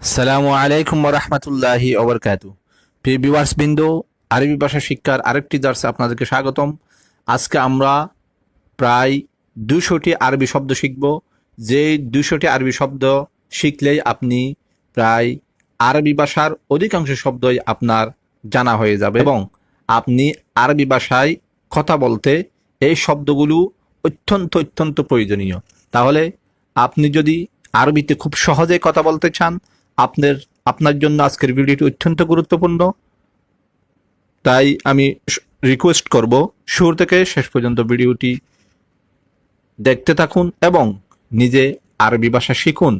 সালামু আলাইকুম রহমতুল্লাহি ওবরকাতু প্রিয় বিন্দু, আরবি ভাষা শিক্ষার আরেকটি দার্সে আপনাদেরকে স্বাগতম। আজকে আমরা প্রায় দুশোটি আরবি শব্দ শিখব। যে দুশোটি আরবি শব্দ শিখলেই আপনি প্রায় আরবি ভাষার অধিকাংশ শব্দই আপনার জানা হয়ে যাবে এবং আপনি আরবি ভাষায় কথা বলতে এই শব্দগুলো অত্যন্ত অত্যন্ত প্রয়োজনীয়। তাহলে আপনি যদি আরবিতে খুব সহজে কথা বলতে চান আপনার আপনার জন্য আজকের ভিডিওটি অত্যন্ত গুরুত্বপূর্ণ। তাই আমি রিকোয়েস্ট করব শুরু থেকে শেষ পর্যন্ত ভিডিওটি দেখতে থাকুন এবং নিজে আরবি ভাষা শিখুন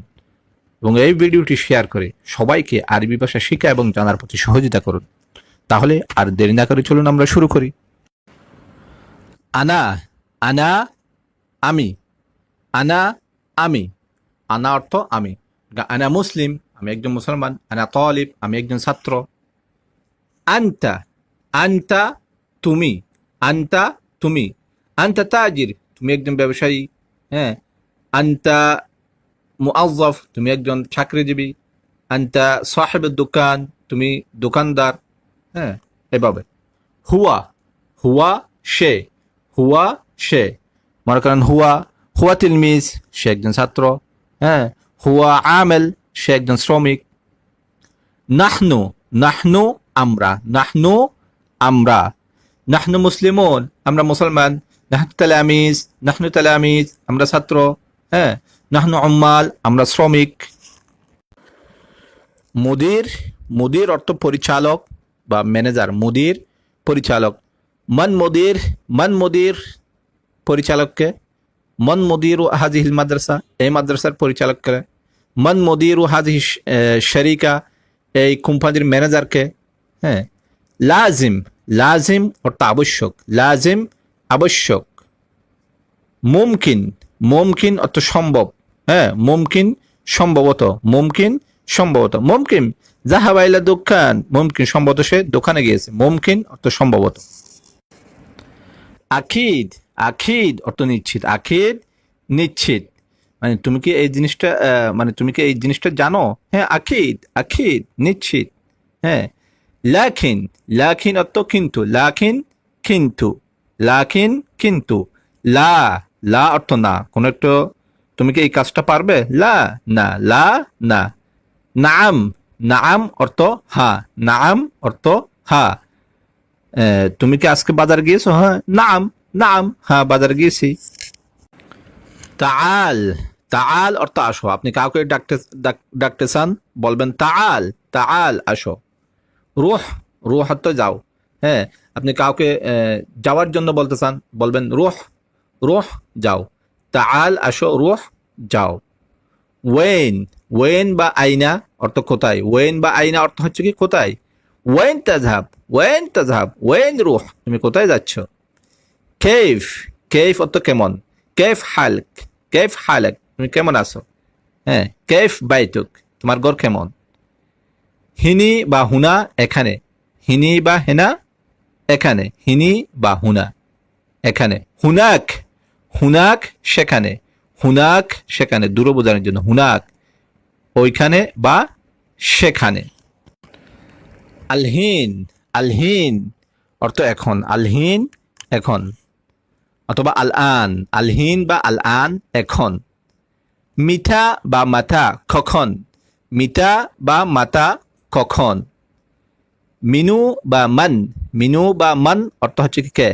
এবং এই ভিডিওটি শেয়ার করে সবাইকে আরবি ভাষা শিখা এবং জানার প্রতি সহযোগিতা করুন। তাহলে আর দেরি না করে চলুন আমরা শুরু করি। আনা আনা, আমি। আনা আমি। আনা অর্থ আমি। আনা মুসলিম। আমি একজন মুসলমান, আনা তলিব, আমি একজন ছাত্র। আন্তা আন্তা তুমি আন্তা তুমি, আন্তা তাজির, তুমি একজন ব্যবসায়ী হ্যাঁ। আন্তা মুআজ্জফ, তুমি একজন চাকরিজীবী। আন্তা সাহেব দোকান, তুমি দোকানদার হ্যাঁ এভাবে। হুয়া হুয়া সে হুয়া সে। মনে করেন হুয়া হুয়া তিলমিজ, সে একজন ছাত্র হ্যাঁ। হুয়া আমেল সে একজন শ্রমিক। নাহনু নাহনু আমরা নাহনু আমরা। নাহনু মুসলিমন, আমরা মুসলমান। নাহনু তালামিজ নাহনু তালামিজ, আমরা ছাত্র হ্যাঁ। নাহনু আম্মাল আমরা শ্রমিক। মুদির মুদির অর্থ পরিচালক বা ম্যানেজার, মুদির পরিচালক। মান মুদির মান মুদির পরিচালককে। মন মদিরু হাজিহিল মাদ্রাসা, এই মাদ্রাসার পরিচালককে মন মদিরু হাজি শরিকা, এই কোম্পানির ম্যানেজারকে হ্যাঁ লাজিম লাজিম অর্থাৎ আবশ্যক, লাজিম আবশ্যক। মুমকিন মুমকিন অর্থ সম্ভব হ্যাঁ মুমকিন সম্ভবত মুমকিন সম্ভবত, মুমকিন জাহাবাইলা দোকান, মুমকিন সম্ভবত সে দোকানে গিয়েছে, মুমকিন অর্থ সম্ভবত। আখিদ আখিদ অর্থ নিশ্চিত, আখিদ নিশ্চিত। মানে তুমি কি এই জিনিসটা মানে তুমি কি এই জিনিসটা জানো? হ্যাঁ আখিদ আখিদ নিশ্চিত। হ্যাঁ। লাখিন লাখিন অর্থ কিন্তু লাখিন কিন্তু লাখিন কিন্তু। লা লা অর্থ না। কোন একটা, তুমি কি এই কাজটা পারবে? লা, না লা, না। নাম নাম অর্থ হা, নাম অর্থ হা। তুমি কি আজকে বাজার গিয়েছো? হ্যাঁ নাম নাম হ্যাঁ বাজার গিয়েছি। তাআল তাআল অর্থ আসো। আপনি কাউকে ডাকতে, ডাক- ডাকতে চান, বলবেন তাআল তাআল আসো। রুহ রুহ অর্থ যাও। হ্যাঁ আপনি কাউকে যাওয়ার জন্য বলতে চান, বলবেন রুহ রুহ যাও। তাআল আসো, রুহ যাও। ওয়েন ওয়েন বা আইনা অর্থ কোথায়? ওয়েন বা আইনা অর্থ হচ্ছে কি? কোথায়? ওয়েন তাজহাব ওয়েন তাজহাব ওয়েন রুহ। তুমি কোথায় যাচ্ছ? কেফ কেফ অর্থ কেমন? কেফ হালক কেফ হালক। তুমি কেমন আছো? হ্যাঁ কেফ বাইতুক, তোমার ঘর কেমন? হিনি বা হুনা এখানে, হিনি বা হেনা এখানে, হিনি বা হুনা এখানে, হুনাক হুনাক সেখানে হুনাক সেখানে দূর বোঝানোর জন্য, হুনাক ওইখানে বা সেখানে। আলহিন আলহিন, অর্থ এখন, আলহিন এখন, অথবা আল আন আলহিন বা আল আন এখন। মিঠা বা মাথা, কখন? মিঠা বা মাথা, কখন? মিনু বা মান, মিনু বা মান অর্থ হচ্ছে কি? কে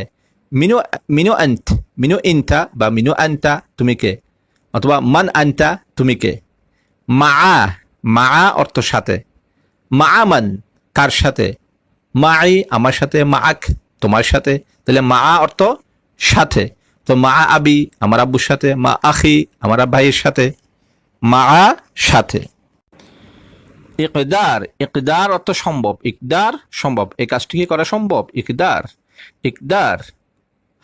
মিনু মিনু আন্ত মিনু ইনতা বা মিনু আন্তা, তুমি কে? অথবা মান আন্তা, তুমি কে? মা মা অর্থ সাথে। মা মান, কার সাথে? মাই আমার সাথে মা আক তোমার সাথে। তাহলে মা অর্থ সাথে। তো মা আবি, আমার আব্বুর সাথে, মা আখি, আমার ভাইয়ের সাথে, মা সাথে। ইকদার ইকদার অর্থ সম্ভব, ইকদার সম্ভব, এই কাজটি কি করা সম্ভব? ইকদার ইকদার,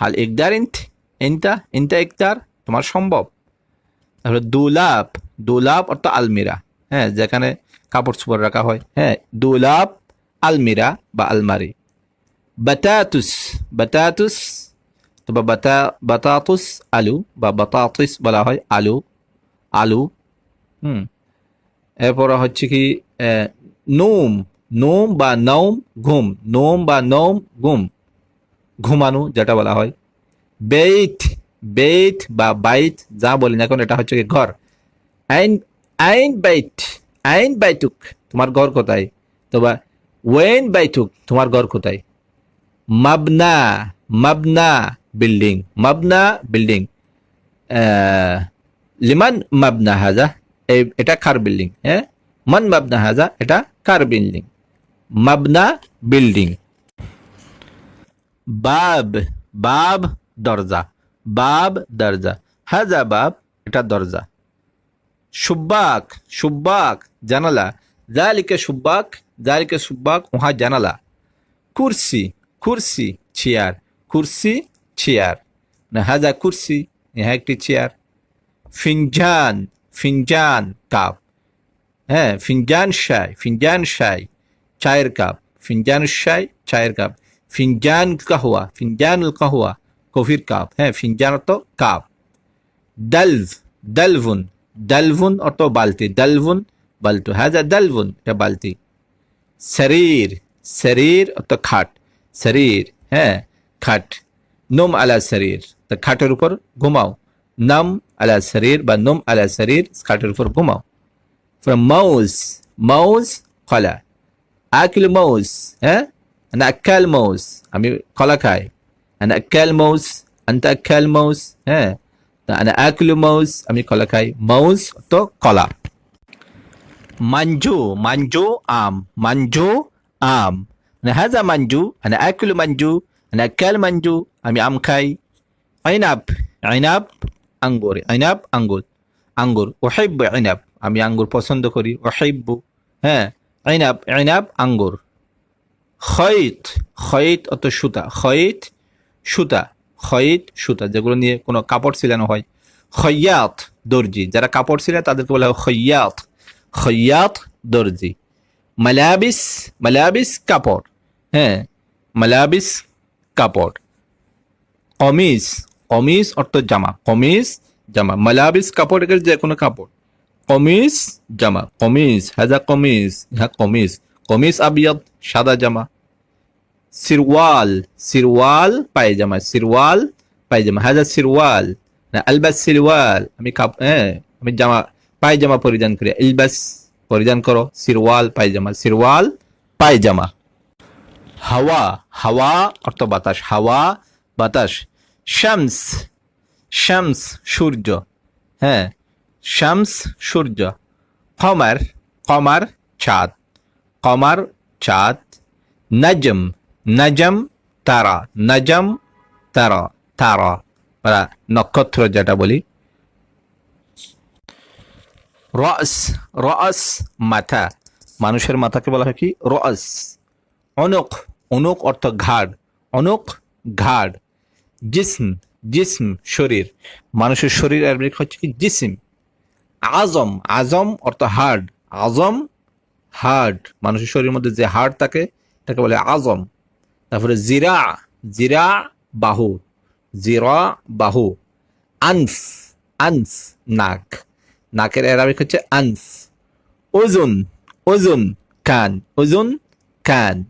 হাল ইকদার ইন্ত ইনতা ইনতা ইকদার, তোমার সম্ভব। তারপরে দুলাপ দুলাপ অর্থ আলমিরা হ্যাঁ যেখানে কাপড় চোপড় রাখা হয় হ্যাঁ দুলাপ আলমিরা বা আলমারি। বাতাতুস বাতাতুস বা বাতা, বাতাতুস আলু বা বাতাতুস বলা হয় আলু আলু। হুম। এরপরে হচ্ছে কি নোম নোম বা নৌম ঘুম। নোম বা নৌম ঘুম। ঘুমানো যেটা বলা হয়। বেইত বেইত বা বাইত, যা বলি না এখন এটা হচ্ছে কি ঘর। আইন আইন বাইট আইন বাইটুক তোমার ঘর কোথায়? তো বা ওয়েন বাইটুক তোমার ঘর কোথায়? মাবনা মাবনা বিল্ডিং মাবনা বিল্ডিং লিমান মাবনা হাজা এটা কার বিল্ডিং হ্যাঁ মান মাবনা হাজা এটা কার বিল্ডিং মাবনা বিল্ডিং বাব বাব দরজা বাব দরজা হাজা বাব এটা দরজা সুব্বাক সুব্বাক জানালা জালিকে সুব্বাক জালিকে সুব্বাক উহা জানালা কুরসি কুরসি চেয়ার কুরসি চেয়ার না হাজা কুরসি ইহা একটি চেয়ার ফিনজান ফিনজান কাপ হ্যাঁ ফিনজান শাই ফিনজান শাই চায়ের কাপ ফিনজান শাই চায়ের কাপ ফিনজান কাহওয়া ফিনজান কাহওয়া কফির কাপ হ্যাঁ ফিনজান অর্থ কাপ দালভ দালভুন দালভুন অর্থ বালতি দালভুন বালতু হাজা দালভুন এটা বালতি শরীর শরীর অর্থ খাট শরীর হ্যাঁ খাট নোম আলা শরীর, তা খাটের উপর ঘুমাও। নাম আলা শরীর বা নোম আলা শরীর, খাটের উপর ঘুমাও। ফ্রম মাউস মাউস খলা আকিল মাউস হ্যাঁ? আক্কাল মাউস, আমি খলা খাই। আনা আক্কাল মাউস, আন্তা আক্কাল মাউস হ্যাঁ? আনা আকিলু মাউস, আমি কলা খাই। মাউস তো কলা। মাঞ্জু মাঞ্জু আম মাঞ্জু আম। হাজা মাঞ্জু, আনা আকিলু মাঞ্জু, আনা আক্কাল মাঞ্জু আমি আম খাই। আইনাব আইনাব আঙ্গুর আইনাব আঙ্গুর। আঙ্গুর ওহাইব আইনাব আমি আঙ্গুর পছন্দ করি ওহাইব হ্যাঁ আইনাব আইনাব আঙ্গুর। খৈত খৈত অত সুতা। খৈত সুতা। খৈত, সুতা, যেগুলো নিয়ে কোনো কাপড় সিলানো হয়। খৈয়াত, দর্জি। যারা কাপড় সিলায় তাদেরকে বলা হয় খৈয়াত। খৈয়াত, দর্জি। মালাবিস মালাবিস কাপড়। হ্যাঁ মালাবিস কাপড়। কমিজ কমিজ অর্থ জামা, কমিজ, জামা, মালাবিস কাপড়ের যে কোনো কাপড়। কমিজ, জামা, কমিজ, হাজা কমিজ হ্যাঁ কমিজ কমিজ আবিয়াদ, সাদা জামা। সিরওয়াল সিরওয়াল পায়জামা সিরওয়াল পায়জামা, হাজা সিরওয়াল, না আলবাস সিরওয়াল, আমি কাপ হ্যাঁ আমি জামা, পায়জামা পরিধান করি ইলবাস পরিধান করো, সিরওয়াল পায়জামা সিরওয়াল পায়জামা। হাওয়া হাওয়া অর্থ বাতাস, হাওয়া বাতাস। শামস শামস সূর্য হ্যাঁ শামস সূর্য, কমার কমার চাঁদ কমার চাঁদ, নজম নজম তারা নজম তারা তারা, বা নক্ষত্র যেটা বলি। রস রস মাথা, মানুষের মাথাকে বলা হয় কি? রস, অনক অনক অর্থ ঘাড়, অনক ঘাড় জিসম জিসম শরীর। মানুষের শরীর আরবিক হচ্ছে কি? জিসিম। আজম আজম অর্থ হার্ড আজম হার্ড মানুষের শরীরের মধ্যে যে হার্ড থাকে তাকে বলে আজম। তারপরে জিরা জিরা বাহু। জিরা বাহু। আনফ আনফ, নাক। নাকের অ্যারাবিক হচ্ছে আনফ। ওজন ওজন, কান। ওজন, কান।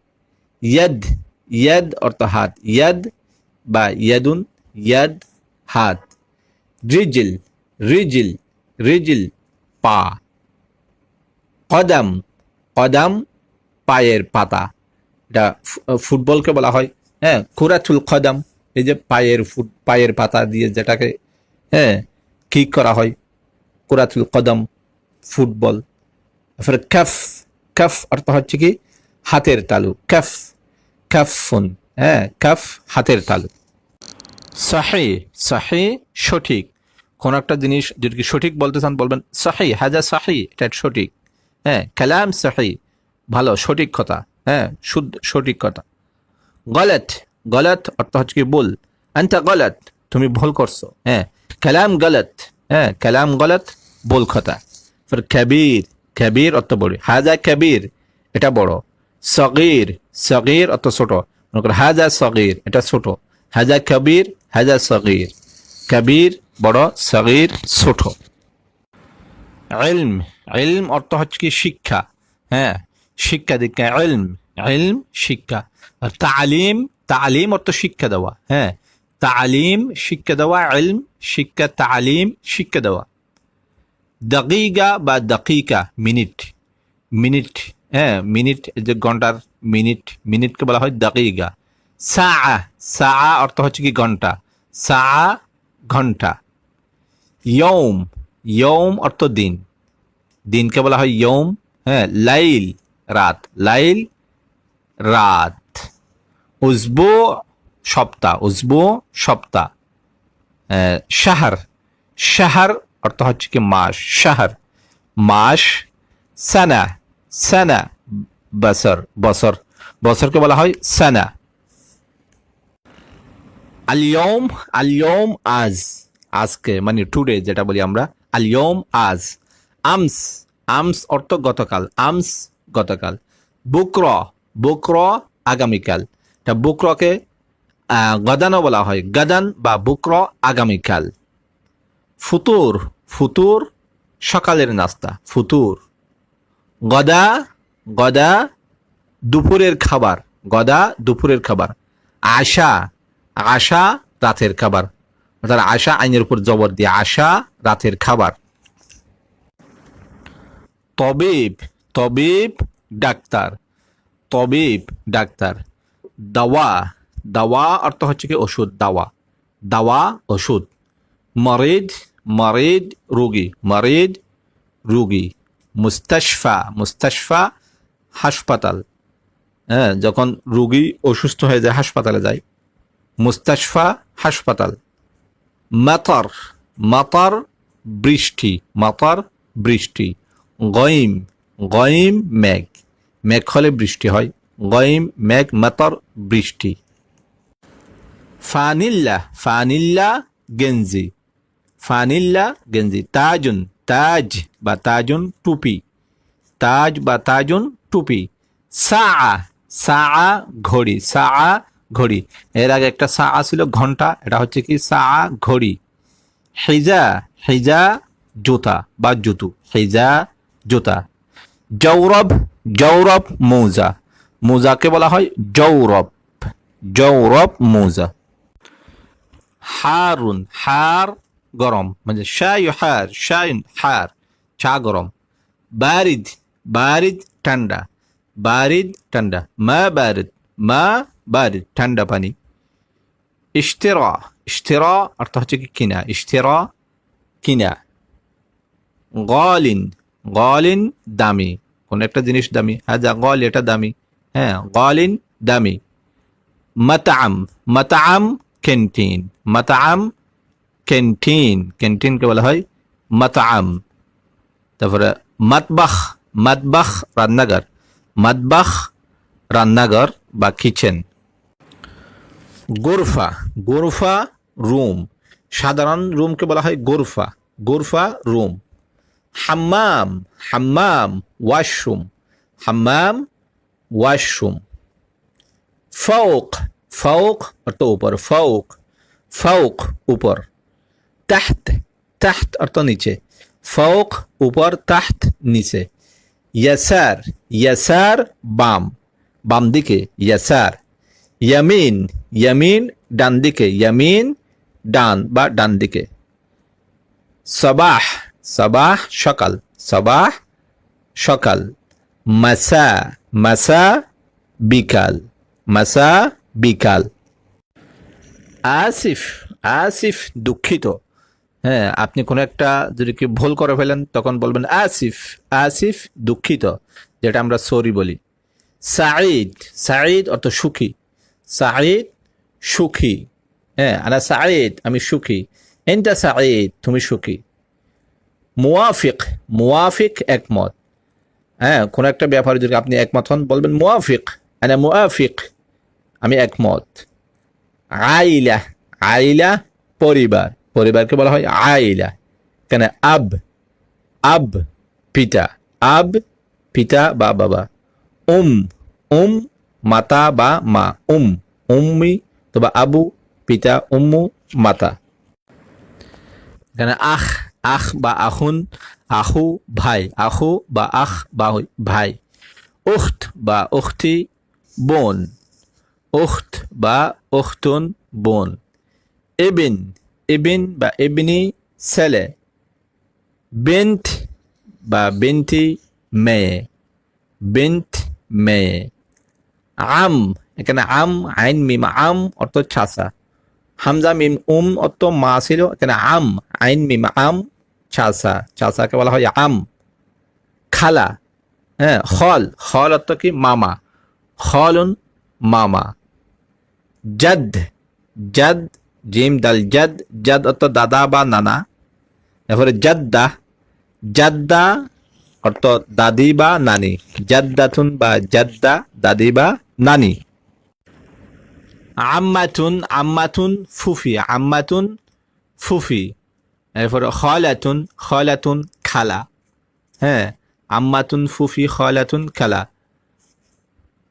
ইয়াদ ইয়াদ অর্থ হাত। ইয়াদ বা ইয়াদুন, ইয়াদ, হাত, রিজিল রিজিল রিজিল, পা। কদাম কদাম, পায়ের পাতা। এটা ফুটবলকে বলা হয়। হ্যাঁ কুরাতুল কদাম, এই যে পায়ের ফুট, পায়ের পাতা দিয়ে যেটাকে হ্যাঁ কিক করা হয়। কুরাতুল কদম, ফুটবল। তারপরে ক্যাফ কাফ অর্থ হচ্ছে কি? হাতের তালু, কাফ কাফুন হ্যাঁ কাফ হাতের তালু। সাহি সাহি সঠিক। কোন একটা জিনিস যদি সঠিক বলতে চান, বলবেন সাহি, হাজা সাহি, এটা সঠিক। হ্যাঁ কালাম সাহি, ভালো, সঠিক কথা। হ্যাঁ শুদ্ধ, সঠিক কথা। গলত গলত অর্থ হচ্ছে কি বল আন্তা গলত, তুমি ভুল করছ। হ্যাঁ কালাম গলত। হ্যাঁ কালাম গলত বল কথা। ফির কবির কবির অর্থ বড়। হাজা কবির, এটা বড়। সগির সগির অর্থ ছোট। হাজা সগির, এটা ছোট। হাজা কবির, হাজা সগির। কবির বড়, সগির ছোট। ইলম অর্থ হচ্ছে কি শিক্ষা। হ্যাঁ শিক্ষা দীক্ষা ইলম ইলম শিক্ষা। আর তালিম তালিম অর্থ শিক্ষা দেওয়া। হ্যাঁ তালিম শিক্ষা দেওয়া, ইলম শিক্ষা, তালিম শিক্ষা দেওয়া। দাকিকা বা দাকিকা মিনিট মিনিট। হ্যাঁ মিনিট যে ঘণ্টার মিনিট, মিনিটকে বলা হয় দাকিকা সা সা অর্থ হচ্ছে কি ঘণ্টা। সা ঘণ্টা। ইয়ম ইয়ম অর্থ দিন। দিনকে বলা হয় ইয়ম হ্যাঁ লাইল, রাত। লাইল, রাত। উজবু সপ্তাহ উজবু সপ্তাহ শাহর। শাহর অর্থ হচ্ছে কি মাস। শাহর। মাস, সানা। সানা, বছর বছর। বছরকে বলা হয় সানা। আলিয়ম আলিয়ম আজ। আজকে মানে টুডে যেটা বলি আমরা আলিয়ম আজ। আমস আমস অর্থ গতকাল, আমস গতকাল। বুক্র বুক্র আগামীকাল। তা বুক্রকে গদানও বলা হয়। গদান বা বুক্র আগামীকাল। ফুতুর ফুতুর সকালের নাস্তা, ফুতুর। গদা গদা দুপুরের খাবার, গদা দুপুরের খাবার, আশা আশা রাতের খাবার। অর্থাৎ আশা আইনের উপর জবর দিয়ে আশা রাতের খাবার। তবিব তবিব ডাক্তার তবিব ডাক্তার। দাওয়া দাওয়া অর্থ হচ্ছে কি ওষুধ, দাওয়া। দাওয়া, ওষুধ। মরিদ মরিদ রোগী মরিদ রোগী। মুস্তাশফা মুস্তাশফা হাসপাতাল। হ্যাঁ যখন রুগী অসুস্থ হয়ে যায়, হাসপাতালে যায়। মুস্তাশফা হাসপাতাল। মাতার মাতার বৃষ্টি মাতার বৃষ্টি। গইম গইম মেঘ। মেঘ হলে বৃষ্টি হয়। গইম মেঘ, মাতার বৃষ্টি। ফানিল্লা ফানিল্লা গেঞ্জি। ফানিল্লা গেঞ্জি, তাজুন। তাজ বা তাজুন টুপি। তাজ বা তাজুন টুপি। সা সা ঘড়ি সা ঘড়ি। এর আগে একটা সা ছিল ঘণ্টা, এটা হচ্ছে কি সা ঘড়ি। হেজা হেজা জুতা বা জুতু, হেজা জুতা। জৌরব জৌরব মৌজা। মোজাকে বলা হয় জৌরব জৌরব মৌজা। হারুন, হার গরম। মানে শাই হার শাইন হার, চা গরম। বারিদ বারিদ ঠান্ডা। বারিদ ঠান্ডা। মা বারিদ মা বারিদ, ঠান্ডা পানি। ইশতেরা ইশতেরা অর্থ হচ্ছে কি কিনা? ইশতেরা, কিনা। গলিন গলিন দামি। কোন একটা জিনিস দামি। হাজা গল, এটা দামি। হ্যাঁ গলিন দামি। মাতাম মাতাম ক্যান্টিন। মতাম ক্যান্টিন, ক্যান্টিনকে বলা হয় মতাম তারপরে মাতবাখ মাতবাখ রান্নাঘর মাতবাখ রান্নাঘর বা কিচেন। গোরফা গোরফা রুম। সাধারণ রুমকে বলা হয় গোরফা গোরফা রুম। হাম্মাম হাম্মাম ওয়াশরুম হাম্মাম ওয়াশরুম। ফৌক ফৌক অর্থ উপর ফৌক ফৌক উপর। তাহত তাহত অর্থ নিচে। ফৌক উপর তাহত নিচে। ইয়াসার ইয়াসার বাম। বাম দিকে ইয়াসার ইয়ামিন ইয়ামিন ডান দিকে। ইয়ামিন ডান বা ডান দিকে। সবাহ সবাহ সকাল। সবাহ সকাল। মাসা মাসা বিকাল। মাসা বিকাল। আসিফ আসিফ দুঃখিত। হ্যাঁ আপনি কোনো একটা যদি কি ভুল করে ফেলেন, তখন বলবেন আসিফ আসিফ দুঃখিত, যেটা আমরা সরি বলি। সাঈদ সাঈদ অর্থ সুখী। সাঈদ সুখী। হ্যাঁ আনা সাঈদ, আমি সুখী। এনটা সাঈদ, তুমি সুখী। মুওয়াফিক মুওয়াফিক একমত। হ্যাঁ কোনো একটা ব্যাপারে যদি আপনি একমত হন, বলবেন মুওয়াফিক, আনা মুওয়াফিক, আমি একমত। আইলা আইলা পরিবার। পরিবারকে বলা হয় আইলা। কেন আব আব পিতা আব পিতা বা বাবা। উম উম মাতা বা মা। উম, উম্মি অথবা আবু পিতা, উম্মু, মাতা। এখানে আখ আখ বা আখুন আহু ভাই আহু বা আখ বা ভাই। উখত বা উখতি, বোন। উখত বা উখতুন, বোন। এবিন এবিন বা এবিনি ছেলে বেন্ট বা বেন্টি মেয়ে বেন্ট মেয়ে। আম, এখানে আম, আইন, মিম, আম অর্থ ছাসা হামজা, মিম, উম অর্থ মা ছিল, এখানে আম, আইন, মিম, আম ছাসা ছাসাকে বলা হয় আম। খালা হ্যাঁ হল হল অর্থ কি? মামা। খলুন মামা। জাদ জাদ জিম দাল জাদ জাদ অর্থ দাদা বা নানা। এরপরে জাদ্দা জাদ্দা অর্থ দাদি বা নানি। জাদ্দাতুন বা জাদ্দা, দাদি বা নানি। আম্মাতুন আম্মাতুন ফুফি আম্মাতুন ফুফি। এরপরে খলাতুন খলাতুন খালা। হ্যাঁ আম্মাতুন ফুফি, খলাতুন খালা।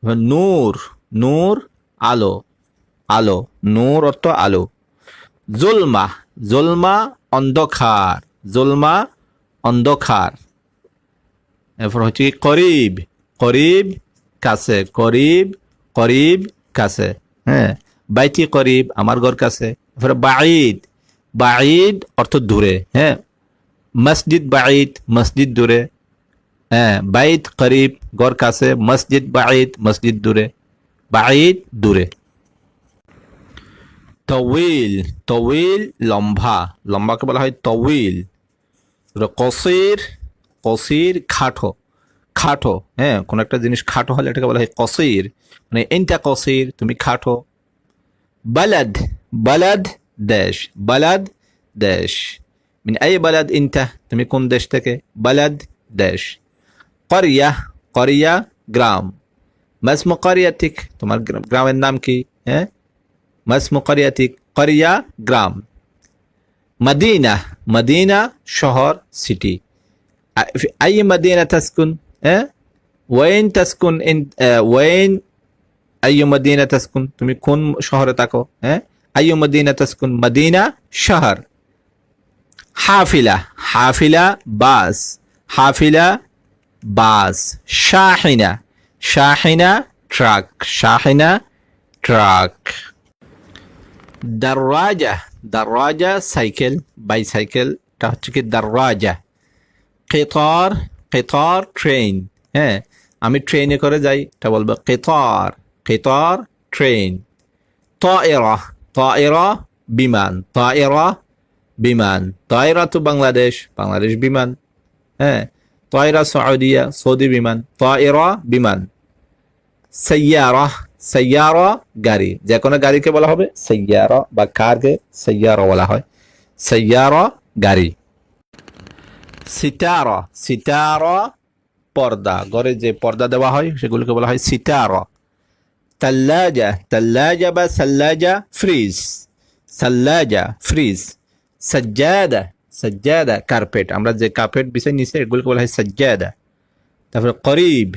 নূর নূর আলো আলো, নূর অর্থ আলো। জুলমা জুলমা অন্ধকার জুলমা অন্ধকার। এরপর হচ্ছে কি, করিব করিব কাছে, করিব করিব কাছে হ্যাঁ বাইতি করিব আমার ঘর কাছে। এরপরে বাঈদ বাঈদ অর্থ দূরে হ্যাঁ মসজিদ বাঈদ, মসজিদ দূরে হ্যাঁ বাইত করিব ঘর কাছে, মসজিদ বাঈদ, মসজিদ দূরে, বাঈদ দূরে। তউইল তউইল লম্বা, লম্বাকে বলা হয় তউইল কসির কসির খাটো খাটো হ্যাঁ কোন একটা জিনিস খাটো হলে এটাকে বলা হয় কসির। মানে এনটা কসির, তুমি খাটো। বালাদ বালাদ দেশ বালাদ দেশ। মিন এই বালাদ ইনটা তুমি কোন দেশ থেকে? বালাদ দেশ। করিয়া করিয়া গ্রাম। মাসমু করিয়াতিক তোমার গ্রা- গ্রামের নাম কি? হ্যাঁ? ما اسم قريتك قرية جرام. مدينة. مدينة شهر سيتي أي مدينة تسكن؟ أه؟ وين تسكن إن... أه وين أي مدينة تسكن؟ تمي كون شهر تاكو. أه؟ أي مدينة تسكن؟ مدينة شهر. حافلة. حافلة باس حافلة باس شاحنة. شاحنة تراك شاحنة تراك দাররাজা দাররাজা সাইকেল বাইসাইকেলটা হচ্ছে কি দাররাজা কেতর কেতর ট্রেন হ্যাঁ? আমি ট্রেনে করে যাই এটা বলব কেতর কেতর ট্রেন ত এরা ত বিমান ত এর বিমান। তয়রা তো বাংলাদেশ বাংলাদেশ বিমান হ্যাঁ? তয়রা সৌদিয়া, সৌদি বিমান, তয়রা বিমান। সাইয়ারা সাইয়ারা গাড়ি। যে কোনো গাড়িকে বলা হবে সাইয়ারা বা কারকে সাইয়ারা বলা হয়। সাইয়ারা গাড়ি। সিতারা। সিতারা পর্দা। ঘরে যে পর্দা দেওয়া হয় সেগুলোকে বলা হয় সিতারা। তাল্লাজা। তাল্লাজা বা সাল্লাজা ফ্রিজ। সাল্লাজা ফ্রিজ। সাজ্জাদা। সাজ্জাদা কার্পেট। আমরা যে কার্পেট বিছাই নিচে, এগুলোকে বলা হয় সাজ্জাদা। তারপরে করিব।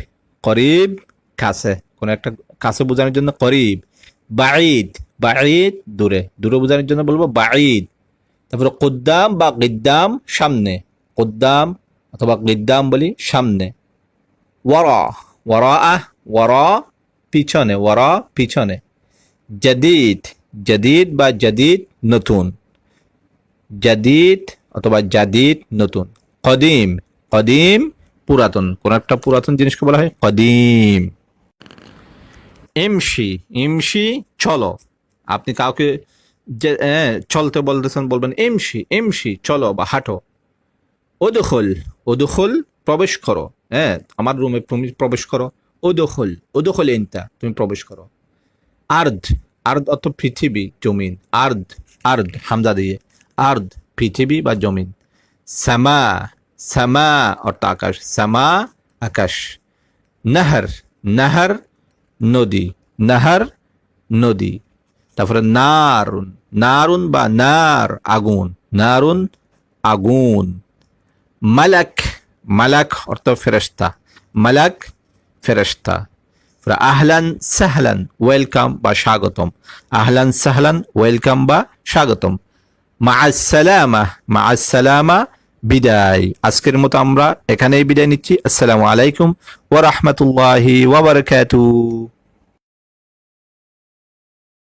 করিব কাছে। কোন একটা কাছে বোঝানোর জন্য করিব। বাঈদ বাঈদ দূরে। দূরে বোঝানোর জন্য বলব বাঈদ। তারপরে কুদ্দাম বা গিদ্দাম সামনে। কুদ্দাম অথবা গিদ্দাম বলি সামনে। ওয়ারা ওয়ারা আহ ওয়ারা পিছনে ওয়ারা পিছনে। জাদিদ জাদিদ বা জাদিদ নতুন। জাদিদ অথবা জাদিদ নতুন। কদিম কদিম পুরাতন। কোন একটা পুরাতন জিনিসকে বলা হয় কদিম। ইমশি ইমশি চলো। আপনি কাউকে যে হ্যাঁ, চলতে বলতেছেন বলবেন ইমশি ইমশি চলো বা হাঁটো। ওদখল ওদখল প্রবেশ করো হ্যাঁ আমার রুমে প্রবেশ করো। ওদখল ওদখল ইনতা তুমি প্রবেশ করো। আর্ধ আর্ধ অর্থ পৃথিবী জমিন। আর্ধ আর্ধ হামজা দিয়ে। আর্ধ পৃথিবী বা জমিন। সামা সামা অর্থ আকাশ। সামা আকাশ। নাহার নাহার নদী। নাহার, নদী। তারপরে নারুন। নারুন বা নার আগুন। নারুন, আগুন। মালাক। মালাক অর্থ ফেরেস্তা মালাক ফেরেস্তা আহলান, সাহলান, ওয়েলকাম বা স্বাগতম। আহলান, সাহলান, ওয়েলকাম বা স্বাগতম। মা আসসালামা মা আসসালামা বিদায়। আজকের মতো আমরা এখানেই বিদায় নিচ্ছি। আসসালামু আলাইকুম ওয়া রাহমাতুল্লাহি ওয়া বারাকাতুহু।